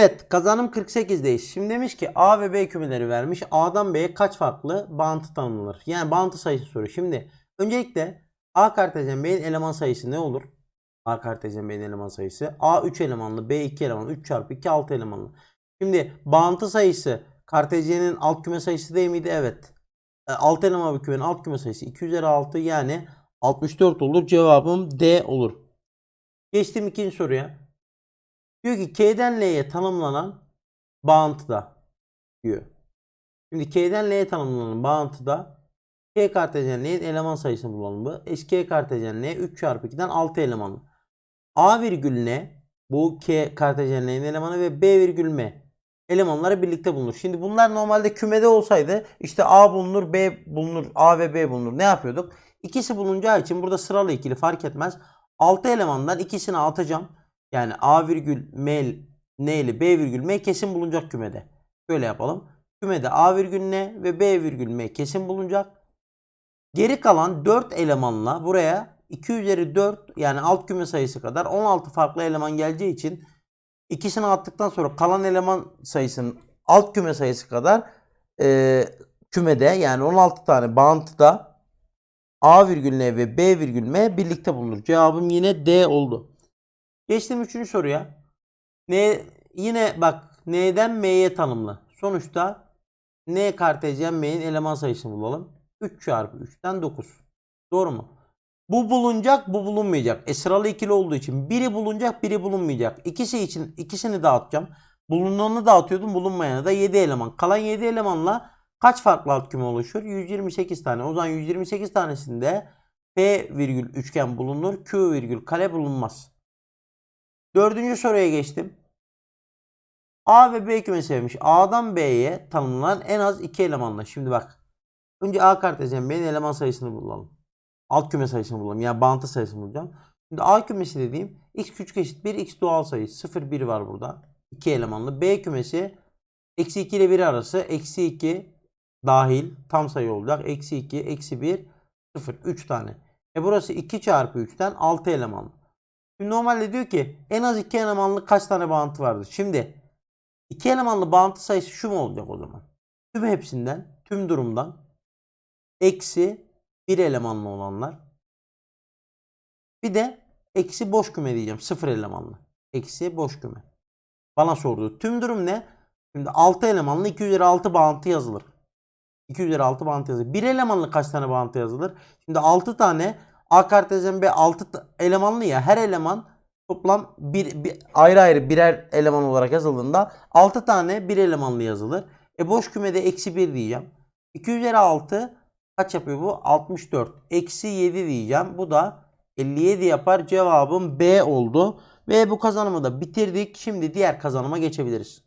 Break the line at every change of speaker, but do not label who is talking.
Evet kazanım 48'deyiz. Şimdi demiş ki A ve B kümeleri vermiş. A'dan B'ye kaç farklı bağıntı tanımlanır? Yani bağıntı sayısı soruyor. Şimdi öncelikle A kartezyen B'nin eleman sayısı ne olur? A kartezyen B'nin eleman sayısı. A 3 elemanlı, B 2 elemanlı, 3 çarpı 2 6 elemanlı. Şimdi bağıntı sayısı kartezyenin alt küme sayısı değil miydi? Evet. E, Alt eleman bir kümenin alt küme sayısı 2 üzeri 6 yani 64 olur. Cevabım D olur. Geçtim ikinci soruya. Diyor ki K'den L'ye tanımlanan bağıntıda diyor. Şimdi K'den L'ye tanımlanan bağıntıda K kartezyen L'nin eleman sayısını bulalım bu. Eski K kartezyen L 3 çarpı 2'den 6 elemanlı. A virgül N bu K kartezyen L'nin elemanı ve B virgül M elemanları birlikte bulunur. Şimdi bunlar normalde kümede olsaydı işte A bulunur, B bulunur, A ve B bulunur. Ne yapıyorduk? İkisi bulunacağı için burada sıralı ikili fark etmez. 6 elemandan ikisini atacağım. Yani A virgül M N B virgül M kesin bulunacak kümede. Böyle yapalım. Kümede A virgül N ve B virgül M kesin bulunacak. Geri kalan 4 elemanla buraya 2 üzeri 4 yani alt küme sayısı kadar 16 farklı eleman geleceği için ikisini attıktan sonra kalan eleman sayısının alt küme sayısı kadar e, kümede yani 16 tane bağıntıda A virgül N ve B virgül M birlikte bulunur. Cevabım yine D oldu. Geçtim üçüncü soruya. N, yine bak N'den M'ye tanımlı. Sonuçta N kartezyen M'nin eleman sayısını bulalım. 3 çarpı 3'ten 9. Doğru mu? Bu bulunacak, bu bulunmayacak. E ikili olduğu için biri bulunacak, biri bulunmayacak. İkisi için ikisini dağıtacağım. Bulunanı dağıtıyordum, bulunmayanı da 7 eleman. Kalan 7 elemanla kaç farklı alt küme oluşur? 128 tane. O zaman 128 tanesinde P virgül üçgen bulunur. Q virgül kare bulunmaz. Dördüncü soruya geçtim. A ve B kümesi vermiş. A'dan B'ye tanımlanan en az iki elemanla. Şimdi bak. Önce A kartezyen B'nin eleman sayısını bulalım. Alt küme sayısını bulalım. Yani bağıntı sayısını bulacağım. Şimdi A kümesi dediğim x küçük eşit 1 x doğal sayı. 0 1 var burada. 2 elemanlı. B kümesi eksi 2 ile 1 arası. Eksi 2 dahil tam sayı olacak. Eksi 2 eksi 1 0 3 tane. E burası 2 çarpı 3'ten 6 elemanlı. Normalde diyor ki en az 2 elemanlı kaç tane bağıntı vardır? Şimdi 2 elemanlı bağıntı sayısı şu mu olacak o zaman? Tüm hepsinden, tüm durumdan eksi 1 elemanlı olanlar. Bir de eksi boş küme diyeceğim. 0 elemanlı. Eksi boş küme. Bana sordu. Tüm durum ne? Şimdi 6 elemanlı 2 üzeri 6 bağıntı yazılır. 2 üzeri 6 bağıntı yazılır. 1 elemanlı kaç tane bağıntı yazılır? Şimdi 6 tane A kartezyen B 6 elemanlı ya her eleman toplam bir, bir ayrı ayrı birer eleman olarak yazıldığında 6 tane bir elemanlı yazılır. E boş kümede eksi 1 diyeceğim. 2 üzeri 6 kaç yapıyor bu? 64. Eksi 7 diyeceğim. Bu da 57 yapar. Cevabım B oldu. Ve bu kazanımı da bitirdik. Şimdi diğer kazanıma geçebiliriz.